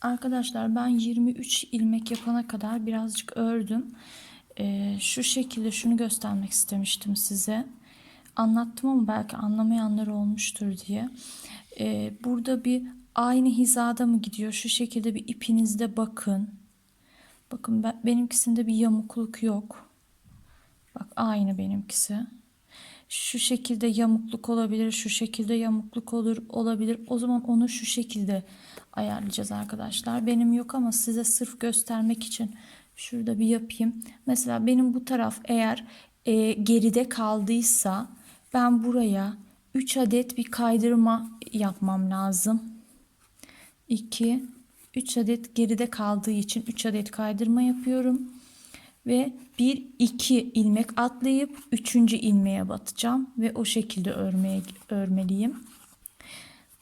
Arkadaşlar ben 23 ilmek yapana kadar birazcık ördüm. Ee, şu şekilde şunu göstermek istemiştim size. Anlattım ama belki anlamayanlar olmuştur diye. Ee, burada bir aynı hizada mı gidiyor? Şu şekilde bir ipinizde bakın. Bakın ben, benimkisinde bir yamukluk yok. Bak aynı benimkisi. Şu şekilde yamukluk olabilir, şu şekilde yamukluk olur olabilir. O zaman onu şu şekilde ayarlayacağız arkadaşlar. Benim yok ama size sırf göstermek için şurada bir yapayım. Mesela benim bu taraf eğer e, geride kaldıysa ben buraya 3 adet bir kaydırma yapmam lazım. 2 3 adet geride kaldığı için 3 adet kaydırma yapıyorum ve bir iki ilmek atlayıp üçüncü ilmeğe batacağım ve o şekilde örmeye örmeliyim.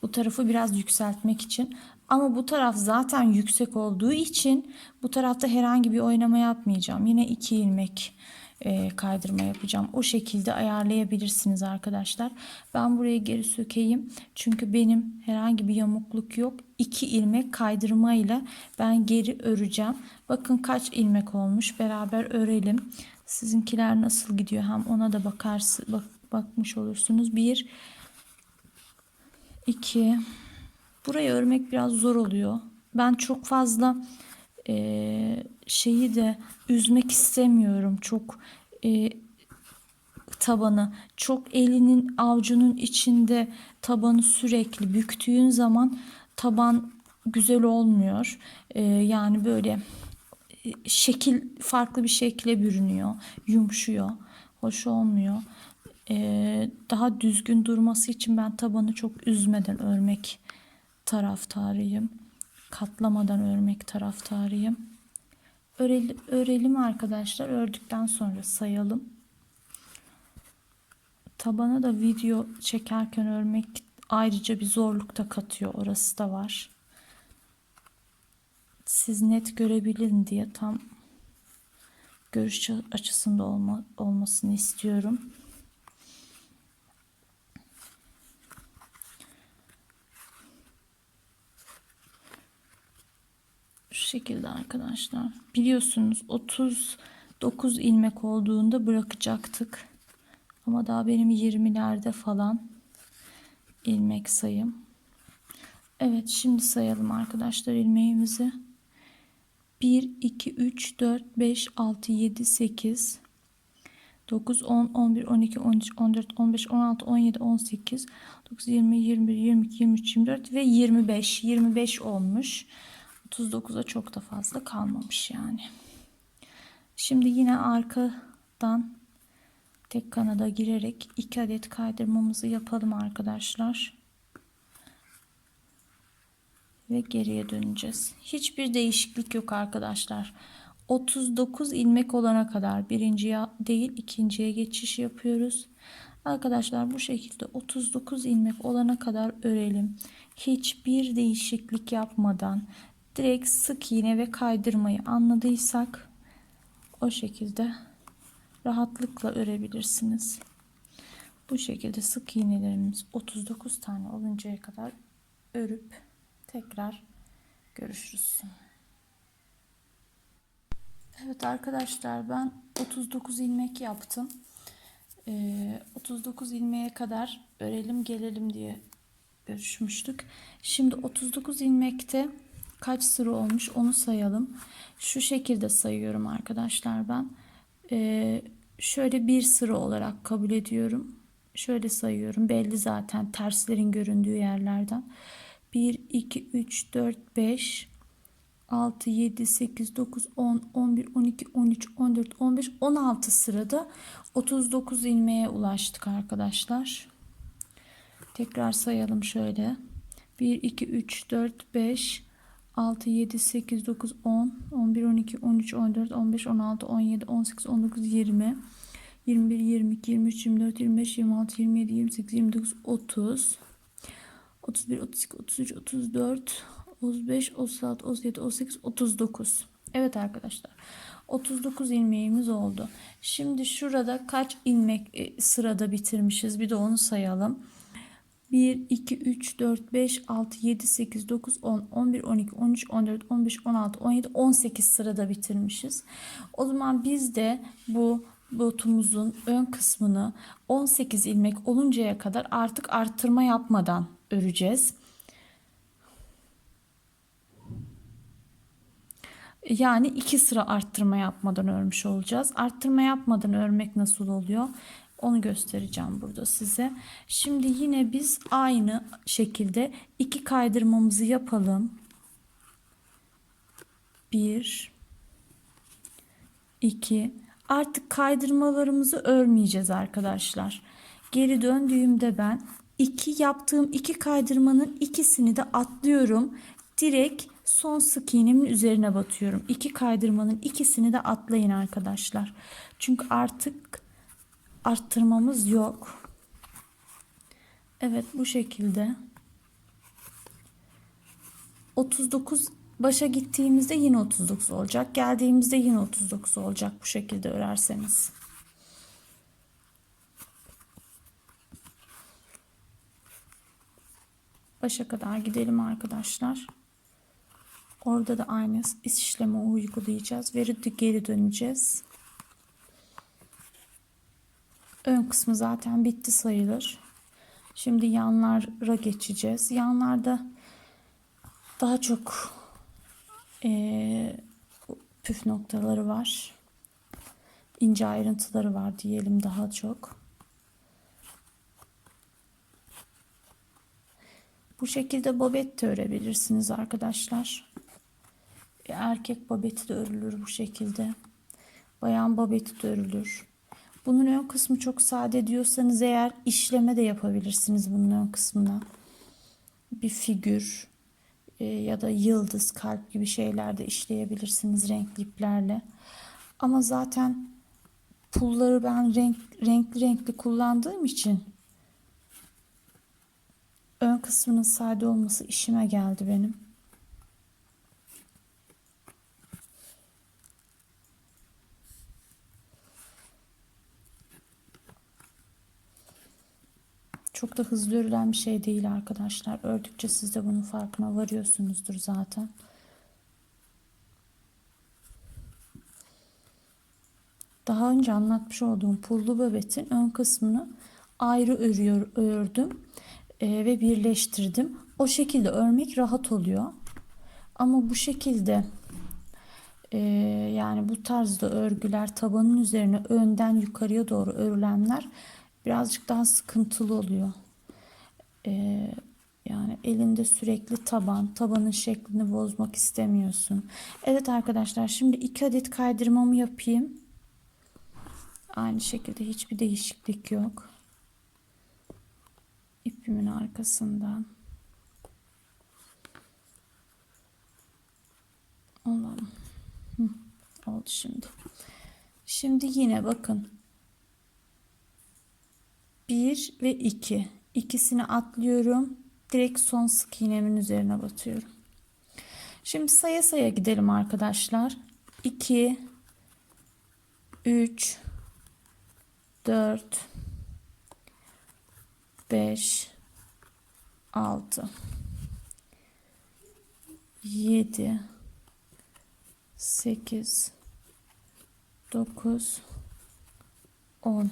Bu tarafı biraz yükseltmek için ama bu taraf zaten yüksek olduğu için bu tarafta herhangi bir oynama yapmayacağım. Yine iki ilmek e, kaydırma yapacağım. O şekilde ayarlayabilirsiniz arkadaşlar. Ben burayı geri sökeyim. Çünkü benim herhangi bir yamukluk yok. 2 ilmek kaydırma ile ben geri öreceğim. Bakın kaç ilmek olmuş. Beraber örelim. Sizinkiler nasıl gidiyor hem ona da bakarsın bak, bakmış olursunuz. 1 2 Burayı örmek biraz zor oluyor. Ben çok fazla e, şeyi de üzmek istemiyorum. Çok e, tabanı çok elinin avucunun içinde tabanı sürekli büktüğün zaman taban güzel olmuyor. E, yani böyle e, şekil farklı bir şekle bürünüyor, yumuşuyor, hoş olmuyor. E, daha düzgün durması için ben tabanı çok üzmeden örmek taraftarıyım. Katlamadan örmek taraftarıyım. Örelim, örelim arkadaşlar. Ördükten sonra sayalım. Tabana da video çekerken örmek ayrıca bir zorluk da katıyor. Orası da var. Siz net görebilin diye tam görüş açısında olma, olmasını istiyorum. Şekilde arkadaşlar. Biliyorsunuz 39 ilmek olduğunda bırakacaktık. Ama daha benim 20'lerde falan ilmek sayım. Evet şimdi sayalım arkadaşlar ilmeğimizi. 1, 2, 3, 4, 5, 6, 7, 8, 9, 10, 11, 12, 13, 14, 15, 16, 17, 18, 9, 20, 21, 22, 23, 24 ve 25. 25 olmuş. 39'a çok da fazla kalmamış yani. Şimdi yine arkadan tek kanada girerek 2 adet kaydırmamızı yapalım arkadaşlar. Ve geriye döneceğiz. Hiçbir değişiklik yok arkadaşlar. 39 ilmek olana kadar birinciye değil ikinciye geçiş yapıyoruz. Arkadaşlar bu şekilde 39 ilmek olana kadar örelim. Hiçbir değişiklik yapmadan direkt sık iğne ve kaydırmayı anladıysak o şekilde rahatlıkla örebilirsiniz. Bu şekilde sık iğnelerimiz 39 tane oluncaya kadar örüp tekrar görüşürüz. Evet arkadaşlar ben 39 ilmek yaptım. Ee, 39 ilmeğe kadar örelim gelelim diye görüşmüştük. Şimdi 39 ilmekte kaç sıra olmuş onu sayalım. Şu şekilde sayıyorum arkadaşlar ben. Ee, şöyle bir sıra olarak kabul ediyorum. Şöyle sayıyorum. Belli zaten terslerin göründüğü yerlerden. 1, 2, 3, 4, 5, 6, 7, 8, 9, 10, 11, 12, 13, 14, 15, 16 sırada 39 ilmeğe ulaştık arkadaşlar. Tekrar sayalım şöyle. 1, 2, 3, 4, 5, 6, 7, 8, 9, 10, 11, 12, 13, 14, 15, 16, 17, 18, 19, 20, 21, 22, 23, 24, 25, 26, 27, 28, 29, 30, 31, 32, 33, 34, 35, 36, 37, 38, 39. Evet arkadaşlar. 39 ilmeğimiz oldu. Şimdi şurada kaç ilmek e, sırada bitirmişiz? Bir de onu sayalım. 1, 2, 3, 4, 5, 6, 7, 8, 9, 10, 11, 12, 13, 14, 15, 16, 17, 18 sırada bitirmişiz. O zaman biz de bu botumuzun ön kısmını 18 ilmek oluncaya kadar artık arttırma yapmadan öreceğiz. Yani iki sıra arttırma yapmadan örmüş olacağız. Arttırma yapmadan örmek nasıl oluyor? Onu göstereceğim burada size. Şimdi yine biz aynı şekilde iki kaydırmamızı yapalım. Bir, iki. Artık kaydırmalarımızı örmeyeceğiz arkadaşlar. Geri döndüğümde ben iki yaptığım iki kaydırmanın ikisini de atlıyorum. Direkt son sık iğnemin üzerine batıyorum. İki kaydırmanın ikisini de atlayın arkadaşlar. Çünkü artık arttırmamız yok. Evet bu şekilde. 39 başa gittiğimizde yine 39 olacak. Geldiğimizde yine 39 olacak bu şekilde örerseniz. Başa kadar gidelim arkadaşlar. Orada da aynı işlemi uygulayacağız. Ve geri döneceğiz. Ön kısmı zaten bitti sayılır. Şimdi yanlara geçeceğiz. Yanlarda daha çok e, püf noktaları var. İnce ayrıntıları var diyelim daha çok. Bu şekilde bobet de örebilirsiniz arkadaşlar. Erkek babeti de örülür bu şekilde. Bayan babeti de örülür. Bunun ön kısmı çok sade diyorsanız eğer işleme de yapabilirsiniz bunun ön kısmına. Bir figür e, ya da yıldız, kalp gibi şeyler de işleyebilirsiniz renkli iplerle. Ama zaten pulları ben renk, renkli renkli kullandığım için ön kısmının sade olması işime geldi benim. Çok da hızlı örülen bir şey değil arkadaşlar. Ördükçe siz de bunun farkına varıyorsunuzdur zaten. Daha önce anlatmış olduğum pullu böbetin ön kısmını ayrı örüyor, ördüm e, ve birleştirdim. O şekilde örmek rahat oluyor. Ama bu şekilde e, yani bu tarzda örgüler tabanın üzerine önden yukarıya doğru örülenler birazcık daha sıkıntılı oluyor. Ee, yani elinde sürekli taban, tabanın şeklini bozmak istemiyorsun. Evet arkadaşlar şimdi iki adet kaydırmamı yapayım. Aynı şekilde hiçbir değişiklik yok. İpimin arkasından. Olalım. oldu şimdi. Şimdi yine bakın 1 ve 2. İkisini atlıyorum. Direkt son sık iğnemin üzerine batıyorum. Şimdi saya saya gidelim arkadaşlar. 2 3 4 5 6 7 8 9 10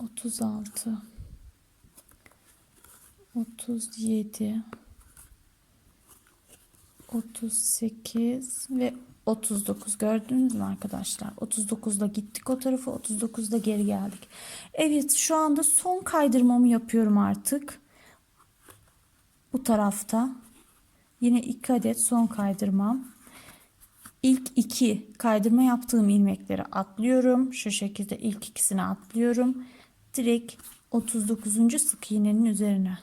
36 37 38 ve 39 gördünüz mü arkadaşlar? 39'da gittik o tarafa 39'da geri geldik. Evet şu anda son kaydırmamı yapıyorum artık. Bu tarafta. Yine 2 adet son kaydırmam. İlk iki kaydırma yaptığım ilmekleri atlıyorum. Şu şekilde ilk ikisini atlıyorum. Direkt 39. sık iğnenin üzerine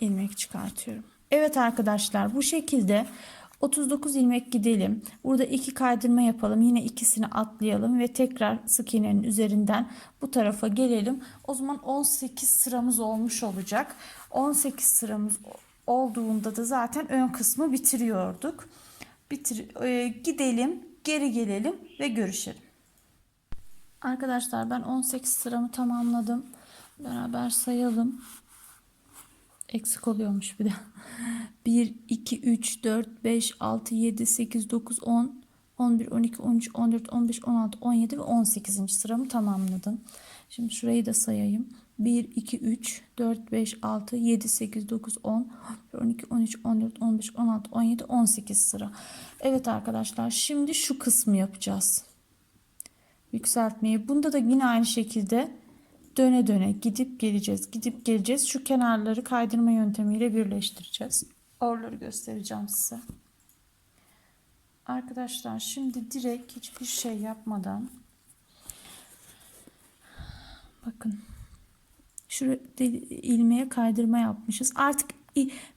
ilmek çıkartıyorum. Evet arkadaşlar bu şekilde 39 ilmek gidelim. Burada iki kaydırma yapalım. Yine ikisini atlayalım ve tekrar sık iğnenin üzerinden bu tarafa gelelim. O zaman 18 sıramız olmuş olacak. 18 sıramız olduğunda da zaten ön kısmı bitiriyorduk. Bitir e, gidelim, geri gelelim ve görüşelim. Arkadaşlar ben 18 sıramı tamamladım. Beraber sayalım. Eksik oluyormuş bir de. 1, 2, 3, 4, 5, 6, 7, 8, 9, 10, 11, 12, 13, 14, 15, 16, 17 ve 18. sıramı tamamladım. Şimdi şurayı da sayayım. 1, 2, 3, 4, 5, 6, 7, 8, 9, 10, 12, 13, 14, 15, 16, 17, 18 sıra. Evet arkadaşlar şimdi şu kısmı yapacağız. Yükseltmeyi. Bunda da yine aynı şekilde döne döne gidip geleceğiz. Gidip geleceğiz. Şu kenarları kaydırma yöntemiyle birleştireceğiz. Oraları göstereceğim size. Arkadaşlar şimdi direkt hiçbir şey yapmadan bakın şu ilmeğe kaydırma yapmışız. Artık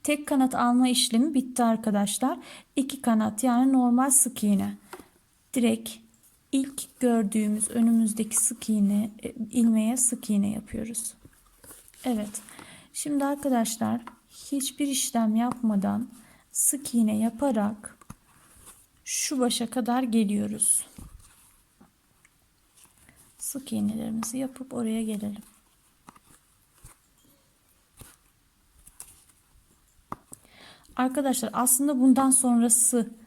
tek kanat alma işlemi bitti arkadaşlar. İki kanat yani normal sık iğne. Direkt ilk gördüğümüz önümüzdeki sık iğne e, ilmeğe sık iğne yapıyoruz. Evet. Şimdi arkadaşlar hiçbir işlem yapmadan sık iğne yaparak şu başa kadar geliyoruz. Sık iğnelerimizi yapıp oraya gelelim. Arkadaşlar aslında bundan sonrası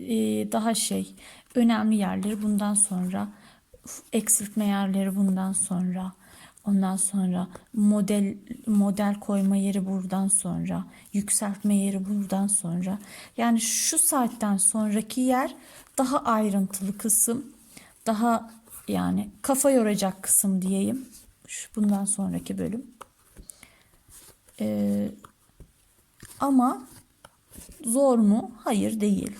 e, daha şey önemli yerleri bundan sonra eksiltme yerleri bundan sonra ondan sonra model model koyma yeri buradan sonra yükseltme yeri buradan sonra yani şu saatten sonraki yer daha ayrıntılı kısım daha yani kafa yoracak kısım diyeyim şu bundan sonraki bölüm ee, ama Zor mu? Hayır değil.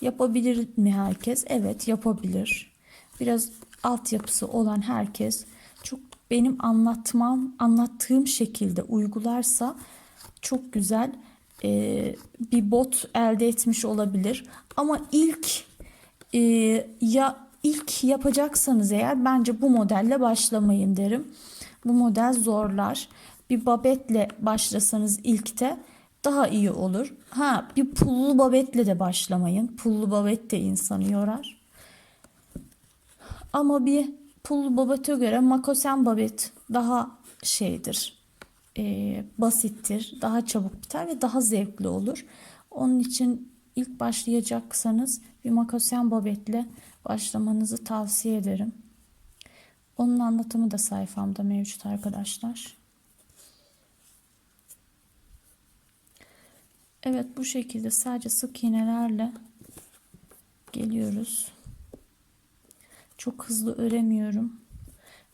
Yapabilir mi herkes? Evet yapabilir. Biraz altyapısı olan herkes çok benim anlatmam, anlattığım şekilde uygularsa çok güzel e, bir bot elde etmiş olabilir. Ama ilk e, ya ilk yapacaksanız eğer bence bu modelle başlamayın derim. Bu model zorlar. Bir babetle başlasanız ilkte daha iyi olur. Ha bir pullu babetle de başlamayın. Pullu babet de insanı yorar. Ama bir pullu babete göre makosen babet daha şeydir. E, basittir. Daha çabuk biter ve daha zevkli olur. Onun için ilk başlayacaksanız bir makosen babetle başlamanızı tavsiye ederim. Onun anlatımı da sayfamda mevcut arkadaşlar. Evet bu şekilde sadece sık iğnelerle geliyoruz. Çok hızlı öremiyorum.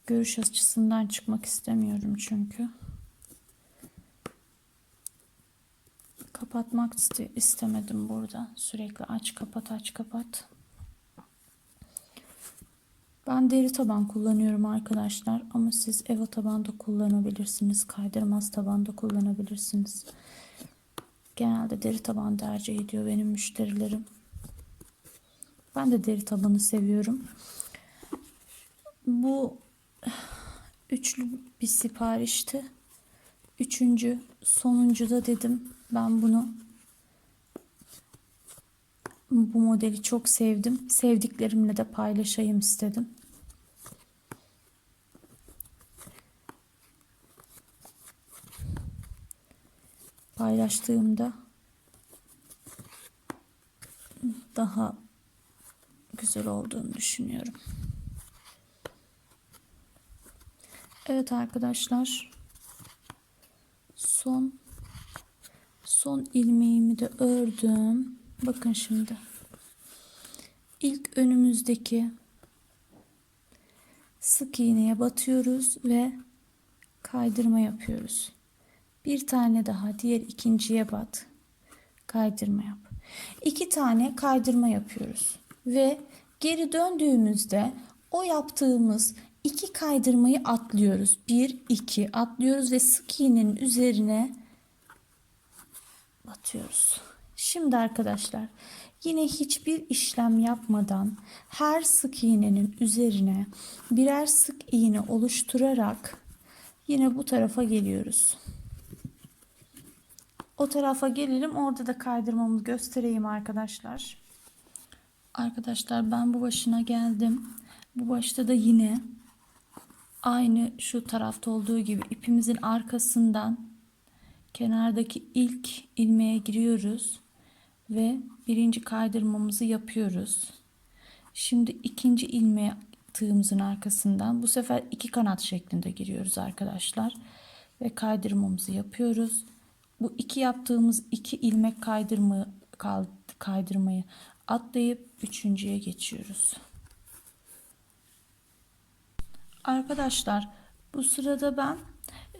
Görüş açısından çıkmak istemiyorum çünkü. Kapatmak istemedim burada. Sürekli aç kapat aç kapat. Ben deri taban kullanıyorum arkadaşlar ama siz eva taban da kullanabilirsiniz. Kaydırmaz taban da kullanabilirsiniz. Genelde deri taban tercih ediyor benim müşterilerim. Ben de deri tabanı seviyorum. Bu üçlü bir siparişti. Üçüncü, sonuncu da dedim ben bunu bu modeli çok sevdim. Sevdiklerimle de paylaşayım istedim. Paylaştığımda daha güzel olduğunu düşünüyorum. Evet arkadaşlar. Son son ilmeğimi de ördüm. Bakın şimdi. İlk önümüzdeki sık iğneye batıyoruz ve kaydırma yapıyoruz. Bir tane daha diğer ikinciye bat. Kaydırma yap. İki tane kaydırma yapıyoruz. Ve geri döndüğümüzde o yaptığımız iki kaydırmayı atlıyoruz. Bir, iki atlıyoruz ve sık iğnenin üzerine batıyoruz. Şimdi arkadaşlar yine hiçbir işlem yapmadan her sık iğnenin üzerine birer sık iğne oluşturarak yine bu tarafa geliyoruz. O tarafa gelelim. Orada da kaydırmamı göstereyim arkadaşlar. Arkadaşlar ben bu başına geldim. Bu başta da yine aynı şu tarafta olduğu gibi ipimizin arkasından kenardaki ilk ilmeğe giriyoruz ve birinci kaydırmamızı yapıyoruz. Şimdi ikinci ilmeğe tığımızın arkasından bu sefer iki kanat şeklinde giriyoruz arkadaşlar ve kaydırmamızı yapıyoruz. Bu iki yaptığımız iki ilmek kaydırma kaydırmayı atlayıp üçüncüye geçiyoruz. Arkadaşlar bu sırada ben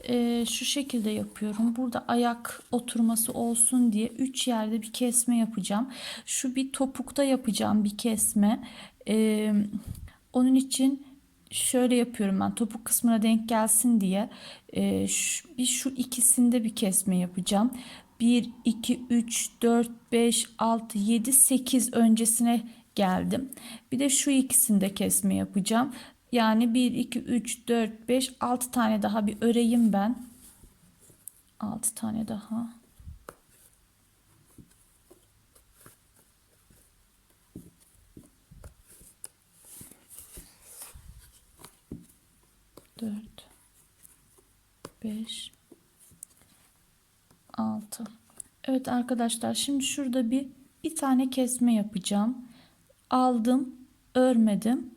e, şu şekilde yapıyorum. Burada ayak oturması olsun diye 3 yerde bir kesme yapacağım. Şu bir topukta yapacağım bir kesme. E, onun için şöyle yapıyorum ben topuk kısmına denk gelsin diye e, şu, bir şu ikisinde bir kesme yapacağım. 1, 2, 3, 4, 5, 6, 7, 8 öncesine geldim. Bir de şu ikisinde kesme yapacağım. Yani 1, 2, 3, 4, 5, 6 tane daha bir öreyim ben. 6 tane daha. Dört, beş, altı. Evet arkadaşlar şimdi şurada bir bir tane kesme yapacağım. Aldım, örmedim.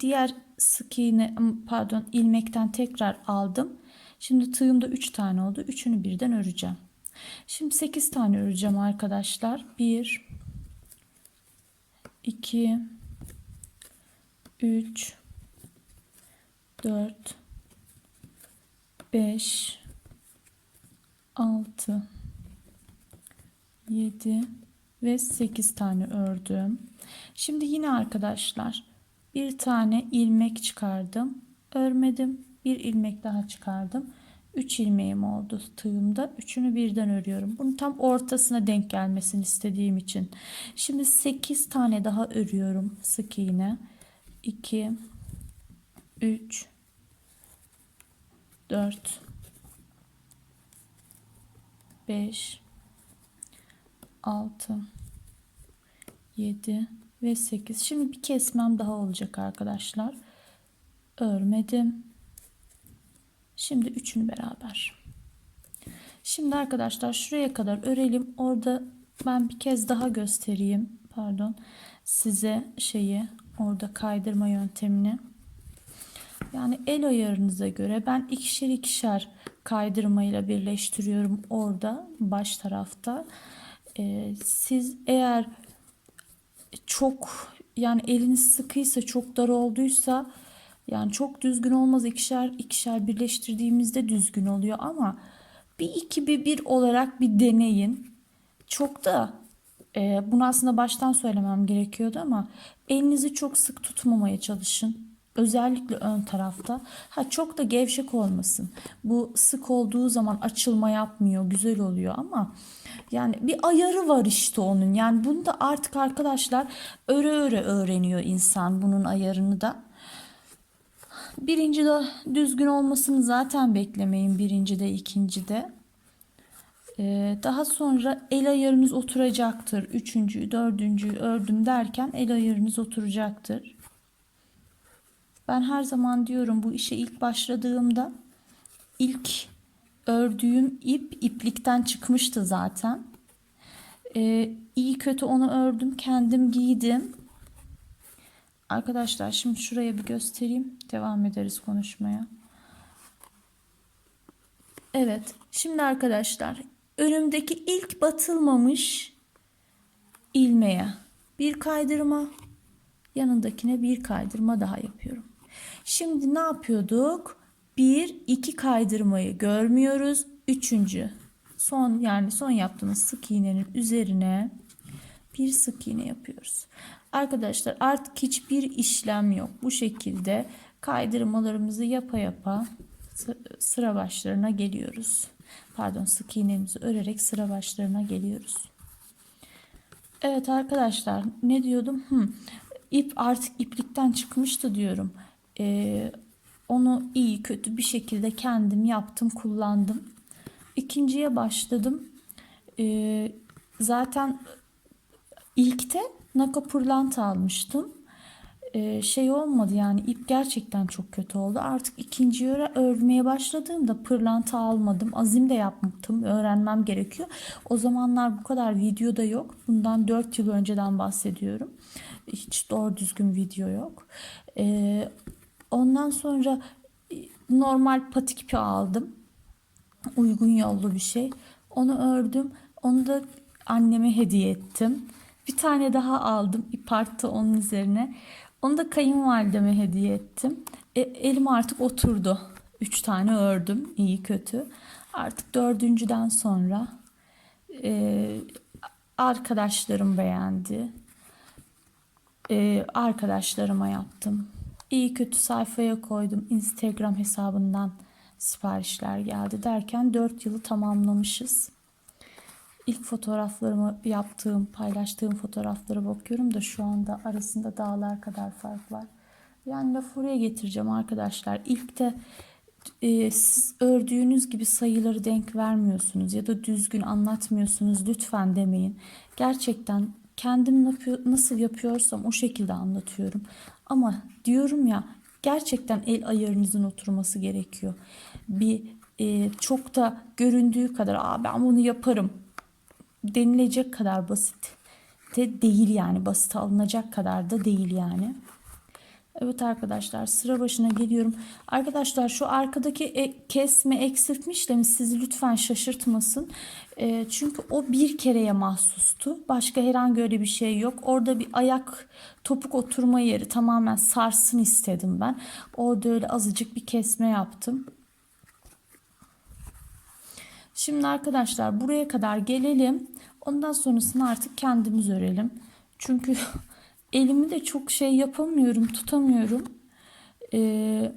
Diğer sık iğne pardon ilmekten tekrar aldım. Şimdi tığımda 3 tane oldu. Üçünü birden öreceğim. Şimdi 8 tane öreceğim arkadaşlar. 1 2 3 4 5 6 7 ve 8 tane ördüm. Şimdi yine arkadaşlar bir tane ilmek çıkardım. Örmedim. Bir ilmek daha çıkardım. 3 ilmeğim oldu tığımda. Üçünü birden örüyorum. Bunu tam ortasına denk gelmesini istediğim için. Şimdi 8 tane daha örüyorum sık iğne. 2 3 4 5 6 7 ve 8. Şimdi bir kesmem daha olacak arkadaşlar. Örmedim. Şimdi üçünü beraber. Şimdi arkadaşlar şuraya kadar örelim. Orada ben bir kez daha göstereyim. Pardon. Size şeyi orada kaydırma yöntemini. Yani el ayarınıza göre ben ikişer ikişer kaydırmayla birleştiriyorum orada baş tarafta. Ee, siz eğer çok yani eliniz sıkıysa çok dar olduysa yani çok düzgün olmaz ikişer ikişer birleştirdiğimizde düzgün oluyor ama bir iki bir bir olarak bir deneyin. Çok da e, bunu aslında baştan söylemem gerekiyordu ama elinizi çok sık tutmamaya çalışın. Özellikle ön tarafta. Ha çok da gevşek olmasın. Bu sık olduğu zaman açılma yapmıyor, güzel oluyor ama yani bir ayarı var işte onun. Yani bunu da artık arkadaşlar öre öre öğreniyor insan bunun ayarını da. Birinci de düzgün olmasını zaten beklemeyin birinci de ikinci de. Ee, daha sonra el ayarınız oturacaktır. Üçüncü, dördüncü ördüm derken el ayarınız oturacaktır. Ben her zaman diyorum bu işe ilk başladığımda ilk ördüğüm ip iplikten çıkmıştı zaten. Ee, iyi kötü onu ördüm. Kendim giydim. Arkadaşlar şimdi şuraya bir göstereyim. Devam ederiz konuşmaya. Evet. Şimdi arkadaşlar önümdeki ilk batılmamış ilmeğe bir kaydırma yanındakine bir kaydırma daha yapıyorum. Şimdi ne yapıyorduk? Bir, iki kaydırmayı görmüyoruz. Üçüncü son yani son yaptığımız sık iğnenin üzerine bir sık iğne yapıyoruz. Arkadaşlar artık hiçbir işlem yok. Bu şekilde kaydırmalarımızı yapa yapa sıra başlarına geliyoruz. Pardon sık iğnemizi örerek sıra başlarına geliyoruz. Evet arkadaşlar ne diyordum? Hı, ip artık iplikten çıkmıştı diyorum. Ee, onu iyi kötü bir şekilde kendim yaptım kullandım. İkinciye başladım. Ee, zaten ilkte naka pırlanta almıştım. Ee, şey olmadı yani ip gerçekten çok kötü oldu. Artık ikinci öre örmeye başladığımda pırlanta almadım. Azim de yaptım. Öğrenmem gerekiyor. O zamanlar bu kadar video da yok. Bundan 4 yıl önceden bahsediyorum. Hiç doğru düzgün video yok. Ee, ondan sonra normal patik ipi aldım uygun yollu bir şey. Onu ördüm. Onu da anneme hediye ettim. Bir tane daha aldım. ip arttı onun üzerine. Onu da kayınvalideme hediye ettim. E, elim artık oturdu. Üç tane ördüm. iyi kötü. Artık dördüncüden sonra e, arkadaşlarım beğendi. E, arkadaşlarıma yaptım. İyi kötü sayfaya koydum. Instagram hesabından siparişler geldi derken 4 yılı tamamlamışız. İlk fotoğraflarımı yaptığım, paylaştığım fotoğraflara bakıyorum da şu anda arasında dağlar kadar fark var. Yani lafı oraya getireceğim arkadaşlar. İlk de e, siz ördüğünüz gibi sayıları denk vermiyorsunuz ya da düzgün anlatmıyorsunuz lütfen demeyin. Gerçekten kendim nasıl yapıyorsam o şekilde anlatıyorum. Ama diyorum ya gerçekten el ayarınızın oturması gerekiyor. Bir e, çok da göründüğü kadar Aa, ben bunu yaparım denilecek kadar basit de değil yani basit alınacak kadar da değil yani. Evet arkadaşlar sıra başına geliyorum. Arkadaşlar şu arkadaki e kesme eksiltme işlemi sizi lütfen şaşırtmasın. E, çünkü o bir kereye mahsustu. Başka herhangi öyle bir şey yok. Orada bir ayak topuk oturma yeri tamamen sarsın istedim ben. Orada öyle azıcık bir kesme yaptım. Şimdi arkadaşlar buraya kadar gelelim. Ondan sonrasını artık kendimiz örelim. Çünkü elimi de çok şey yapamıyorum, tutamıyorum. Ee,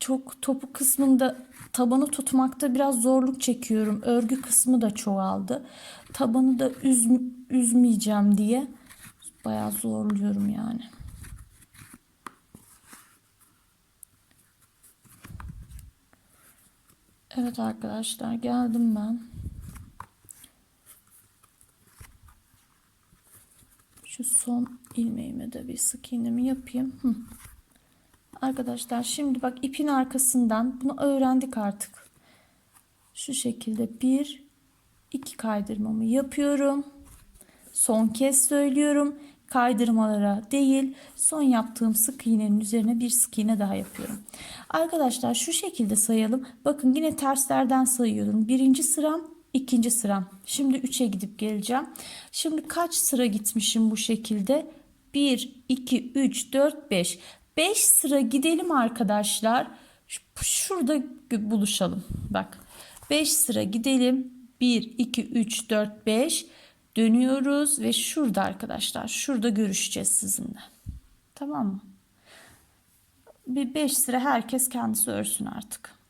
çok topuk kısmında tabanı tutmakta biraz zorluk çekiyorum. Örgü kısmı da çoğaldı. Tabanı da üz, üzmeyeceğim diye bayağı zorluyorum yani. Evet arkadaşlar geldim ben. Şu son ilmeğime de bir sık iğnemi yapayım. Hı. Arkadaşlar şimdi bak ipin arkasından bunu öğrendik artık. Şu şekilde bir iki kaydırmamı yapıyorum. Son kez söylüyorum. Kaydırmalara değil son yaptığım sık iğnenin üzerine bir sık iğne daha yapıyorum. Arkadaşlar şu şekilde sayalım. Bakın yine terslerden sayıyorum. Birinci sıram ikinci sıram. Şimdi 3'e gidip geleceğim. Şimdi kaç sıra gitmişim bu şekilde? 1, 2, 3, 4, 5. 5 sıra gidelim arkadaşlar. Şurada buluşalım. Bak 5 sıra gidelim. 1, 2, 3, 4, 5 dönüyoruz ve şurada arkadaşlar şurada görüşeceğiz sizinle. Tamam mı? Bir 5 sıra herkes kendisi örsün artık.